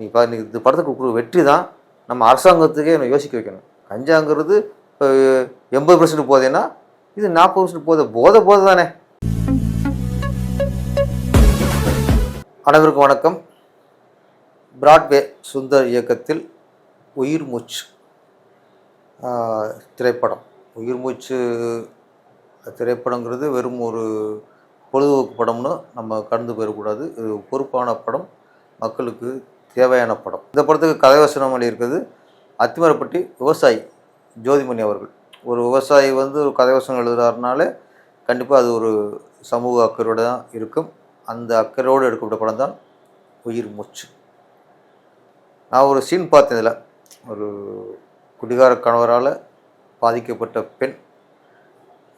நீ பா நீ இந்த படத்துக்கு கொடுக்குற வெற்றி தான் நம்ம அரசாங்கத்துக்கே நம்ம யோசிக்க வைக்கணும். கஞ்சாங்கிறது இப்போ எண்பது பர்சன்ட் போதேன்னா இது நாற்பது பர்சன்ட் போதை போதை போதை தானே அனைவருக்கும் வணக்கம். பிராட்வே சுந்தர் இயக்கத்தில் உயிர் மூச்சு திரைப்படம். உயிர் மூச்சு திரைப்படங்கிறது வெறும் ஒரு பொழுதுபோக்கு படம்னு நம்ம கடந்து போயிடக்கூடாது. இது பொறுப்பான படம். மக்களுக்கு தேவையான படம். இந்த படத்துக்கு கதைவசனம் இருக்குது. அத்திமரப்பட்டி விவசாயி ஜோதிமணி அவர்கள். ஒரு விவசாயி வந்து ஒரு கதைவசனம் எழுதுறாருனாலே கண்டிப்பாக அது ஒரு சமூக அக்கறையோடு தான் இருக்கும். அந்த அக்கறையோடு எடுக்கப்பட்ட படம் தான் உயிர் மூச்சு. நான் ஒரு சீன் பார்த்தேன் இதில் ஒரு குடிகார கணவரால் பாதிக்கப்பட்ட பெண்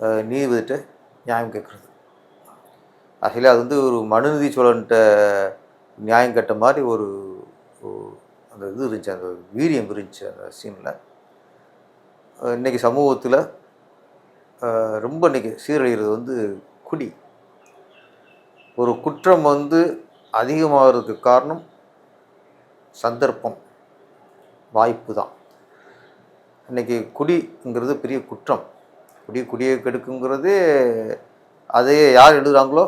அஹ், நீதிபதிட்ட நியாயம் கேட்குறது. ஆக்சுவலி அது வந்து ஒரு மனுநீதி சோழன்ட்ட நியாயம் கேட்ட மாதிரி ஒரு- அந்த இது இருந்துச்சு அந்த வீரியம் இருந்துச்சு அந்த சீனில் இன்றைக்கி சமூகத்தில் ரொம்ப இன்றைக்கி சீரழிகிறது வந்து குடி. ஒரு குற்றம் வந்து அதிகமாகிறதுக்கு காரணம் சந்தர்ப்பம் வாய்ப்பு தான் இன்றைக்கி குடிங்கிறது பெரிய குற்றம். குடி குடியை கெடுக்குங்கிறதே அதையே யார் எழுதுகிறாங்களோ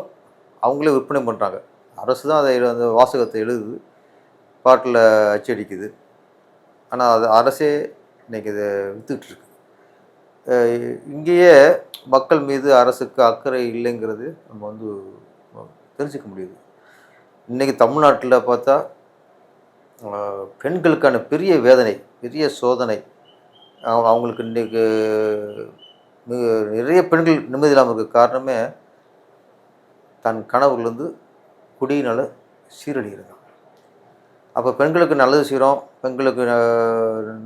அவங்களே விற்பனை பண்ணுறாங்க அரசு தான் அதை அந்த வாசகத்தை எழுதுது. பாட்டில் அச்சடிக்குது ஆனால் அது அரசே இன்றைக்கி இதை விற்றுட்டுருக்கு இங்கேயே மக்கள் மீது அரசுக்கு அக்கறை இல்லைங்கிறது நம்ம வந்து தெரிஞ்சுக்க முடியுது. இன்றைக்கி தமிழ்நாட்டில் பார்த்தா பெண்களுக்கான பெரிய வேதனை பெரிய சோதனை. அவங்களுக்கு இன்றைக்கு மிக நிறைய பெண்கள் நிம்மதி இல்லாமல் இருக்க காரணமே தன் கணவர்லேருந்து குடியினால் சீரழிகிறது. அப்போ பெண்களுக்கு நல்லது செய்கிறோம் பெண்களுக்கு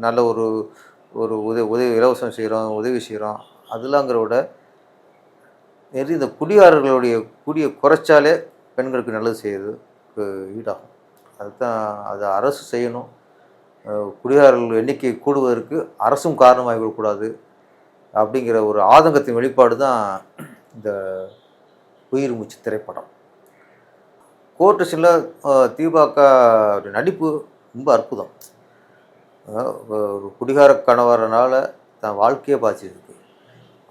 நல்ல ஒரு ஒரு உதவி உதவி இலவசம் செய்கிறோம் உதவி செய்கிறோம் அதெல்லாங்கிற விட நிறைய இந்த குடியாரர்களுடைய குடியை குறைச்சாலே பெண்களுக்கு நல்லது செய்யறதுக்கு ஈடாகும். அதுதான் அது அரசு செய்யணும். குடியாரர்கள் எண்ணிக்கை கூடுவதற்கு அரசும் காரணமாகிவிடக்கூடாது அப்படிங்கிற ஒரு ஆதங்கத்தின் வெளிப்பாடு தான் இந்த உயிர் மூச்சு திரைப்படம். கோர்ட்டு சீனில் தீபாக நடிப்பு ரொம்ப அற்புதம். ஒரு குடிகார கணவரனால் தன் வாழ்க்கையே பாய்ச்சிருக்கு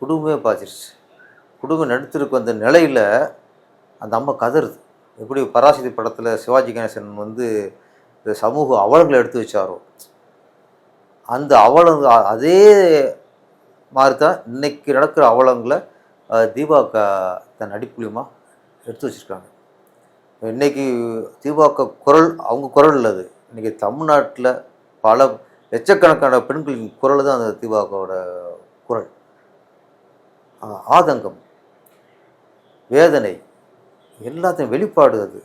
குடும்பமே பாய்ச்சிருச்சு குடும்பம் நடித்திருக்கு வந்த நிலையில் அந்த அம்மா கதறுது. எப்படி பராசக்தி படத்தில் சிவாஜி கணேசன் வந்து இந்த சமூக அவலங்களை எடுத்து வச்சாரோ அந்த அவலங்க அதே மாதிரி தான் இன்னைக்கு நடக்கிற அவலங்களை தீபாக்கா தன் நடிப்புலியமா எடுத்து வச்சுருக்காங்க. இன்னைக்கு திமுக குரல் அவங்க குரல் இல்லது இன்றைக்கி தமிழ்நாட்டில் பல லட்சக்கணக்கான பெண்களின் குரல் தான் அந்த திமுகவோட குரல். ஆதங்கம் வேதனை எல்லாத்தையும் வெளிப்பாடு அது.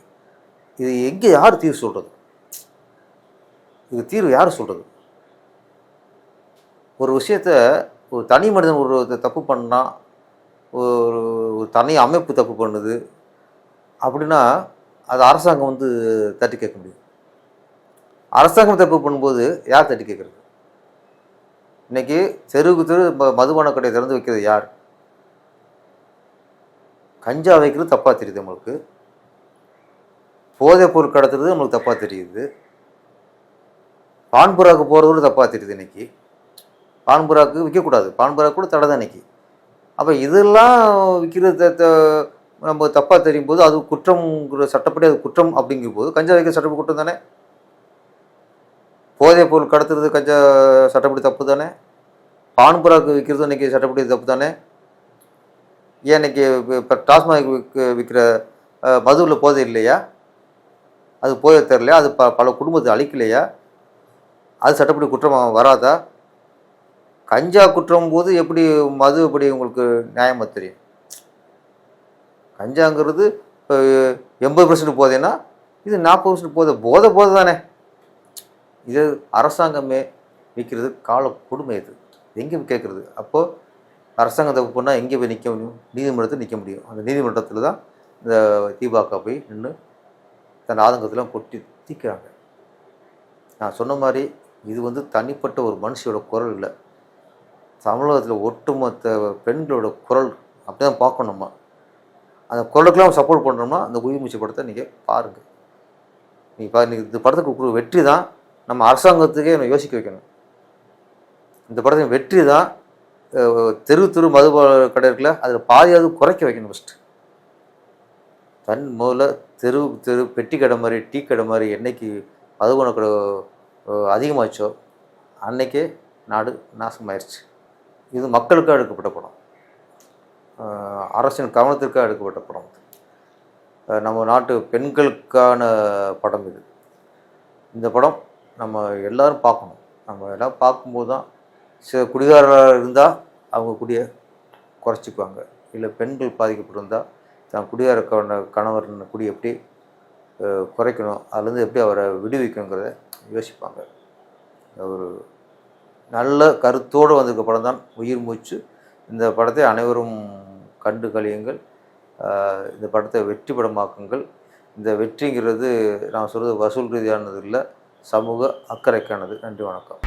இது எங்கே யார் தீர்வு சொல்கிறது இது தீர்வு யார் சொல்கிறது ஒரு விஷயத்த ஒரு தனி மனிதன் ஒரு தப்பு பண்ணால் ஒரு ஒரு தனி அமைப்பு தப்பு பண்ணுது. அப்படின்னா அது அரசாங்கம் வந்து தட்டி கேட்க முடியும். அரசாங்கம் தப்பு பண்ணும்போது யார் தட்டி கேட்குறது? இன்னைக்கு தெருவுக்கு தெரு ம- மதுபான கடையை திறந்து வைக்கிறது யார்? கஞ்சா வைக்கிறது தப்பாக தெரியுது நம்மளுக்கு. போதைப் பொருள் கடத்துறது நம்மளுக்கு தப்பாக தெரியுது. பான்புராவுக்கு போகிறது கூட தப்பாக தெரியுது இன்றைக்கி பான்புராவுக்கு விற்கக்கூடாது பான்புரா கூட தடை தான் இன்றைக்கி அப்போ இதெல்லாம் விற்கிறது நம்ம தப்பாக தெரியும் போது அது குற்றம்ங்கிற சட்டப்படி அது குற்றம் அப்படிங்கும் போது கஞ்சா வைக்க சட்டப்படி குற்றம் தானே? போதைப் பொருள் கடத்துறது கஞ்சா சட்டப்படி தப்பு தானே? பான்புறாக்கு விற்கிறது இன்றைக்கி சட்டப்படி தப்பு தானே? ஏன் இன்னைக்கு இப்போ டாஸ்மாக் விற்க விற்கிற மதுவில் போதை இல்லையா? அது போதை தெரியலையா? அது ப பல குடும்பத்தை அழிக்கலையா? அது சட்டப்படி குற்றமாக வராதா? கஞ்சா குற்றம் போது எப்படி மது எப்படி உங்களுக்கு நியாயமாக தெரியும்? கஞ்சாங்கிறது இப்போ எண்பது பர்சன்ட் போதேன்னா இது நாற்பது பர்சன்ட் போதை போதை போதை தானே. இது அரசாங்கமே விற்கிறது கால கொடுமை இது. எங்கே கேட்குறது? அப்போது அரசாங்கம் தப்பு பண்ணால் எங்கே போய் நிற்க முடியும்? நீதிமன்றத்தில் நிற்க முடியும். அந்த நீதிமன்றத்தில் தான் இந்த தீபாக்கா போய் நின்று தன் ஆதங்கத்தெல்லாம் கொட்டி தீக்கிறாங்க. நான் சொன்ன மாதிரி இது வந்து தனிப்பட்ட ஒரு மனுஷியோட குரல் இல்லை. தமிழகத்தில் ஒட்டுமொத்த பெண்களோட குரல் அப்படி தான் பார்க்கணும்? நம்ம அந்த குரலுக்கெல்லாம் சப்போர்ட் பண்ணுறோம்னா அந்த உயிர்மூச்சு படத்தை நீங்கள் பாருங்கள் நீ பா நீ இந்த படத்துக்கு கொடுக்குற வெற்றி தான் நம்ம அரசாங்கத்துக்கே என்னை யோசிக்க வைக்கணும். இந்த படத்தின் வெற்றி தான் தெரு தெரு மது கடை இருக்குல்ல அதில் பாதியாவது குறைக்க வைக்கணும் ஃபஸ்ட்டு தன் முதல்ல தெரு தெரு பெட்டி கடை மாதிரி டீ கடை மாதிரி என்னைக்கு மதுபான கடை அதிகமாச்சோ அன்னைக்கே நாடு நாசமாயிருச்சு. இது மக்களுக்காக எடுக்கப்பட்ட படம். அரசின் கவனத்திற்காக எடுக்கப்பட்ட படம். அஹ், நம்ம நாட்டு பெண்களுக்கான படம் இது. இந்த படம் நம்ம எல்லோரும் பார்க்கணும். நம்ம எல்லாம் பார்க்கும்போது தான் சில குடிகாரராக இருந்தால் அவங்க குடிய குறைச்சிக்குவாங்க. இல்லை பெண்கள் பாதிக்கப்பட்டிருந்தால் தான் குடிகாரக்கான கணவர் குடி எப்படி குறைக்கணும். அதுலேருந்து எப்படி அவரை விடுவிக்கணுங்கிறத யோசிப்பாங்க. ஒரு நல்ல கருத்தோடு வந்திருக்க படம் தான். உயிர் மூச்சு. இந்த படத்தை அனைவரும் கண்டு கழியுங்கள். இந்த படத்தை வெற்றி படமாக்குங்கள். இந்த வெற்றிங்கிறது நான் சொல்கிறது வசூல் ரீதியானது இல்லை சமூக அக்கறைக்கானது. நன்றி வணக்கம்.